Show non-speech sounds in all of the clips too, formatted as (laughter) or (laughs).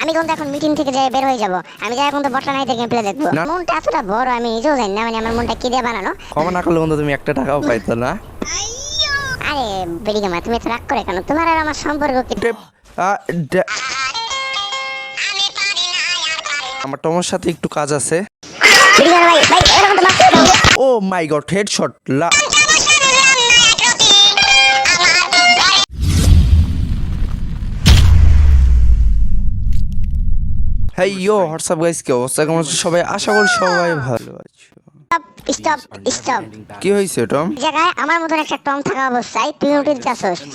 আমি কিন্তু এখন মিটিং থেকে যাই বের হয়ে যাব। আমি যাই এখন তো বটলা নাই থেকে প্লে দেখব। মনটা এতটা বড় আমি নিজেও জানি না মানে আমার মনটা কি দিয়ে বানানো। ক্ষমা না করলে তুমি একটা টাকাও পাইতো না। আরে বেরিয়ে মা তুমি এত রাগ করে কেন? তোমার আর আমার সম্পর্ক কি? আমার তোমার সাথে একটু কাজ আছে। তো। ও মাই গড হেডশট লা হ্যাঁ ইয়ো হোয়াটসঅ্যাপ গাইস কি অবস্থা? কেমন আছো? সবাই আশা করি সবাই ভালো আছো। স্টপ স্টপ কি হয়েছে টম? জায়গায় আমার মতন একটা টম থাকা অবস্থায় তুই উঠে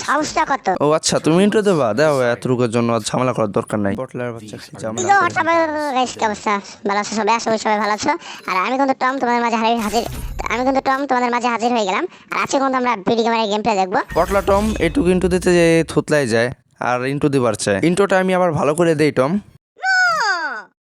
সাহসটা কত? ও আচ্ছা তুমি ইন্টার দেবা? দাও এতটুকুর জন্য ঝামেলা করার দরকার নাই। বটলার বাচ্চা কি ঝামেলা তো? হোয়াটসঅ্যাপে গাইস কি অবস্থা? ভালো আছো সবাই? আশা করি সবাই ভালো আছো। আর আমি কিন্তু টম তোমাদের মাঝে হাজির হাজির আমি কিন্তু টম তোমাদের মাঝে হাজির হয়ে গেলাম। আর আজকে কিন্তু আমরা ভিডিও ক্যামেরায় গেম প্লে দেখব। পটলা টম এটুকু ইন্টু দিতে যে থুতলাই যায় আর ইন্টু দিবার চায়। ইন্টোটা আমি আবার ভালো করে দেই টম।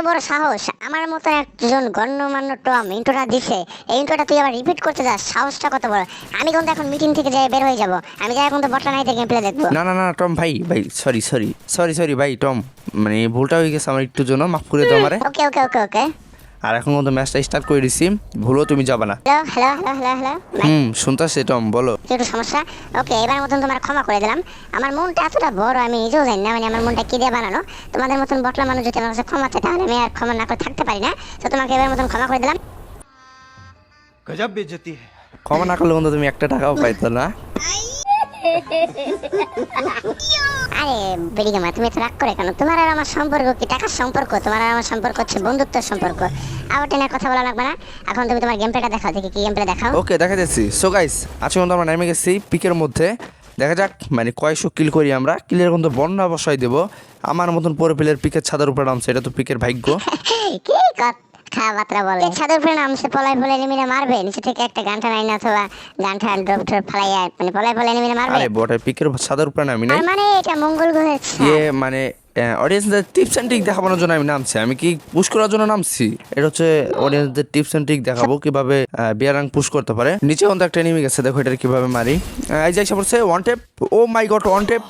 বড় সাহস? আমার মতো একজন গণ্যমান্য টম ইন্টোটা দিছে এই ইন্টোটা তুই আবার রিপিট করতে যাস সাহসটা কত বড়? আমি কিন্তু এখন মিটিং থেকে যাই বের হয়ে যাব। আমি যাই এখন তো বটলা নাই গেম প্লে দেখব। না না না টম ভাই ভাই সরি সরি সরি সরি ভাই টম মানে ভুলটা হয়ে গেছে আমার একটু জন্য মাফ করে দাও আমারে। ওকে ওকে ওকে ওকে আর এখন কিন্তু ম্যাচটা স্টার্ট করে দিছি। ভুলও তুমি যাবে না। Hello hello hello hello hello. হুম শুনতাছি টম বলো। একটু সমস্যা? ওকে এবার মতন তোমার ক্ষমা করে দিলাম। আমার মনটা এতটা বড় আমি নিজেও জানি না মানে আমার মনটা কি দিয়ে বানানো। তোমাদের মতন বটলা মানুষ যদি আমার কাছে ক্ষমা চাই তাহলে আমি আর ক্ষমা না করে থাকতে পারি না। তো তোমাকে এবার মতন ক্ষমা করে দিলাম। গজব বেজতি। ক্ষমা না করলে বন্ধু তুমি একটা টাকাও পাইতো না। (laughs) আরে বেরিয়ে মা তুমি এত রাগ করে কেন? তোমার আর আমার সম্পর্ক কি? টাকার সম্পর্ক? তোমার আর আমার সম্পর্ক হচ্ছে বন্ধুত্বের সম্পর্ক। আবার টেনে কথা বলা লাগবে না। এখন তুমি তোমার গেম প্লেটা দেখাও দেখি কি গেম প্লে দেখাও। ওকে দেখা যাচ্ছি। সো গাইস আজকে কিন্তু আমরা নেমে গেছি পিকের মধ্যে। দেখা যাক মানে কয়শো কিল করি আমরা। কিলের কিন্তু বন্যা বসাই দেবো। আমার মতন পরে পিলের পিকের ছাদের উপরে নামছে এটা তো পিকের ভাগ্য। (laughs) কি কথাবার্তা বলে। ছাদের উপরে নামছে পলাই ফলাই এলিমিনে মারবে। নিচে থেকে একটা গানটা নাই না অথবা গানটা ড্রপ ড্রপ ফালাইয়া মানে পলাই ফলাই এলিমিনে মারবে। আরে বটে পিকের ছাদের উপরে নামি আর মানে এটা মঙ্গল গ্রহের ইয়ে মানে অডিয়েন্সদের টিপস অ্যান্ড ট্রিক দেখানোর জন্য আমি নামছি। আমি কি পুশ করার জন্য নামছি? এটা হচ্ছে অডিয়েন্সদের টিপস অ্যান্ড ট্রিক দেখাবো কীভাবে বিয়ারাং পুশ করতে পারে। নিচে অন্ত একটা এনিমি গেছে দেখো এটা কীভাবে মারি। এই যে এসে পড়ছে one tap oh my god one tap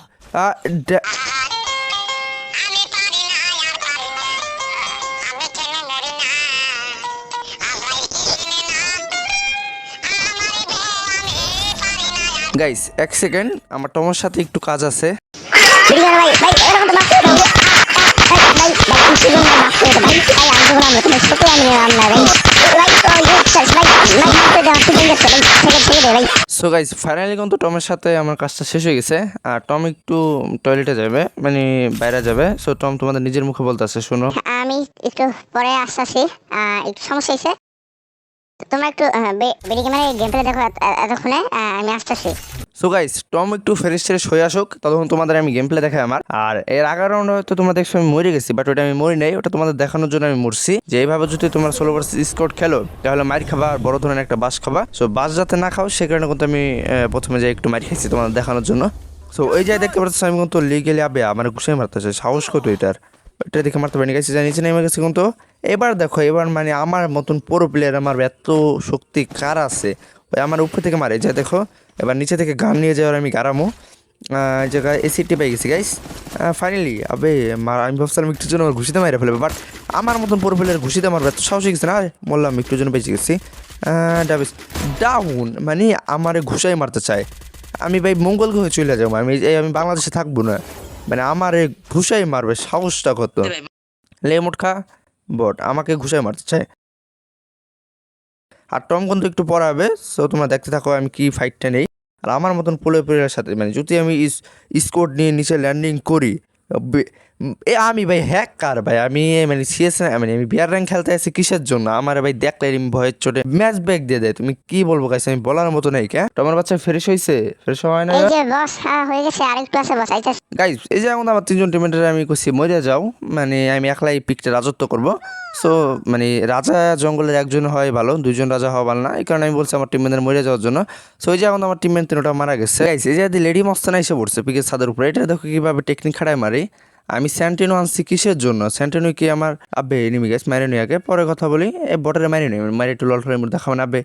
করে দাও ঠিক আছে ভাই ছেড়ে ছেড়ে দে ভাই সো গাইস ফাইনালি কিন্তু টমের সাথে আমার কাজটা শেষ হয়ে গেছে। আর টম একটু টয়লেটে যাবে মানে বাইরে যাবে। সো টম তোমাদের নিজের মুখে বলতেছে শোনো। আমি একটু পরে আসতেছি। একটু সমস্যা হয়েছে। তোমরা একটু বেরি ক্যামেরা গেম দেখো এত- এত- এতক্ষণে আমি আসতেছি। সো গাইস টম একটু ফ্রেশ ফ্রেশ হয়ে আসুক, ততক্ষণ তোমাদের আমি গেম প্লে দেখাই আমার। আর এর আগের রাউন্ডে হয়তো তোমরা দেখছ আমি মরে গেছি বাট ওটা আমি মরি নাই, ওটা তোমাদের দেখানোর জন্য আমি মরছি। যে এইভাবে যদি তোমরা ষোলো ভার্সেস স্কোয়াড খেলো, তাহলে মার খাবা আর বড় ধরনের একটা বাস খাবা। সো বাস যাতে না খাও, সে কারণে কিন্তু আমি প্রথমে যাই একটু মারি খাইছি তোমাদের দেখানোর জন্য। সো ওই জায়গায় দেখতে পাচ্ছ, আমি কিন্তু লিগেলি আবে, আমার ঘুষে মারতেছে, সাহস কত এটার? এটা দেখে মারতে পারিনি গেছি যা নিচে নেমে গেছে কিন্তু এবার দেখো, এবার মানে আমার মতন পুরো প্লেয়ার আমার এত শক্তি কার আছে? ওই আমার উপর থেকে মারে, যা দেখো, এবার নিচে থেকে গান নিয়ে যাওয়ার আমি গারামো জায়গায় এসিটি পেয়ে গেছি গাইস ফাইনালি আবে আমি ভাবছিলাম একটু জন্য আমার ঘুষিতে মারে ফেলবে বাট আমার মতন পুরো প্লেয়ার ঘুষিতে মারবে, এত সাহস গেছে না? বললাম, একটু জন্য বেঁচে গেছি। ডাবিস ডাউন মানে আমার ঘুষাই মারতে চায়। আমি ভাই মঙ্গল গ্রহে চলে যাব, আমি আমি বাংলাদেশে থাকব না। মানে আমার এই ঘুষাই মারবে সাহসটা কত? লেমুট খা বট আমাকে ঘুষাই মারতে চায়। আর টম কিন্তু একটু পড়াবে সো তোমরা দেখতে থাকো আমি কি ফাইটটা নেই। আর আমার মতন পোলে প্লেয়ারের সাথে মানে যদি আমি স্কোর নিয়ে নিচে ল্যান্ডিং করি এ আমি ভাই হ্যাক কার ভাই আমি মানে সিএস মানে আমি বিয়ার র্যাঙ্ক খেলতে আছি কিসের জন্য? আমার ভাই দেখলে ভয়ের চোটে ম্যাচ ব্যাক দিয়ে দেয়। তুমি কি বলব গাইছে আমি বলার মতো নেই কে? তোমার বাচ্চা ফ্রেশ হয়েছে ফ্রেশ হয় না এই যে বস হ্যাঁ হয়ে গেছে আরেকটু আছে বস আইতে গাইজ এই যে এখন আমার তিনজন টিমের আমি কইছি মরে যাও। মানে আমি একলাই পিকটা রাজত্ব করব। সো মানে রাজা জঙ্গলের একজন হয় ভালো দুইজন রাজা হওয়া ভালো না। এই কারণে আমি বলছি আমার টিমমেনদের মরে যাওয়ার জন্য। সো এই যে এখন আমার টিমমেন তিনটা মারা গেছে। গাইজ এই যে লেডি মস্তানা এসে পড়ছে পিকের ছাদের উপরে। এটা দেখো কীভাবে টেকনিক খাড়ায় মারি। আমি স্যান্টিনো আনছি কিসের জন্য? স্যান্টিনো কি আমার? আব্বে এনিমি গাছ আগে পরে কথা বলি। এ বটারে মারি নি মারি একটু লল মধ্যে দেখাবো না আব্বে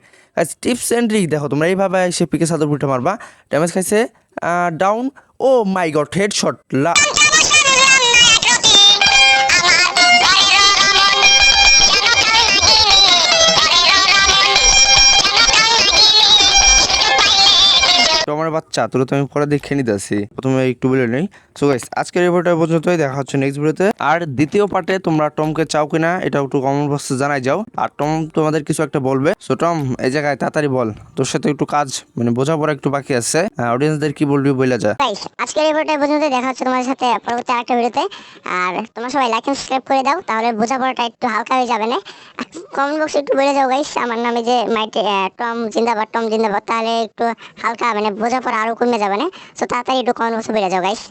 টিপস অ্যান্ড ট্রিক দেখো, তোমরা এইভাবে এসে পিকে সাদর মারবা। ড্যামেজ খাইছে down oh my god head shot লা তোরা তো আমি পরে দেখে নিতে আসি প্রথমে একটু বলে নেই। সো গাইস আজকের ভিডিওটা পর্যন্তই। দেখা হচ্ছে নেক্সট ভিডিওতে। আর দ্বিতীয় পার্টে তোমরা টমকে চাও কিনা, এটা একটু কমেন্ট বক্সে জানাই যাও। আর টম তোমাদের কিছু একটা বলবে। সো টম, এই জায়গায় তাড়াতাড়ি বল। তোর সাথে একটু কাজ মানে বোঝাপড়া একটু বাকি আছে। অডিয়েন্সদের কি বলবি বলে যা। আজকের এই ভিডিওটা পর্যন্ত দেখা হচ্ছে তোমাদের সাথে পরবর্তী আরেকটা ভিডিওতে। আর তোমরা সবাই লাইক এন্ড সাবস্ক্রাইব করে দাও, তাহলে বোঝাপড়াটা একটু হালকা হয়ে যাবে না। কমেন্ট বক্সে একটু বলে যাও গাইস আমার নামে যে মাইটে টম জিন্দাবাদ টম জিন্দাবাদ তাহলে একটু হালকা মানে বোঝাপড়া আরও কমে যাবে না। সো তাড়াতাড়ি একটু কমেন্ট বক্সে বলে যাও গাইস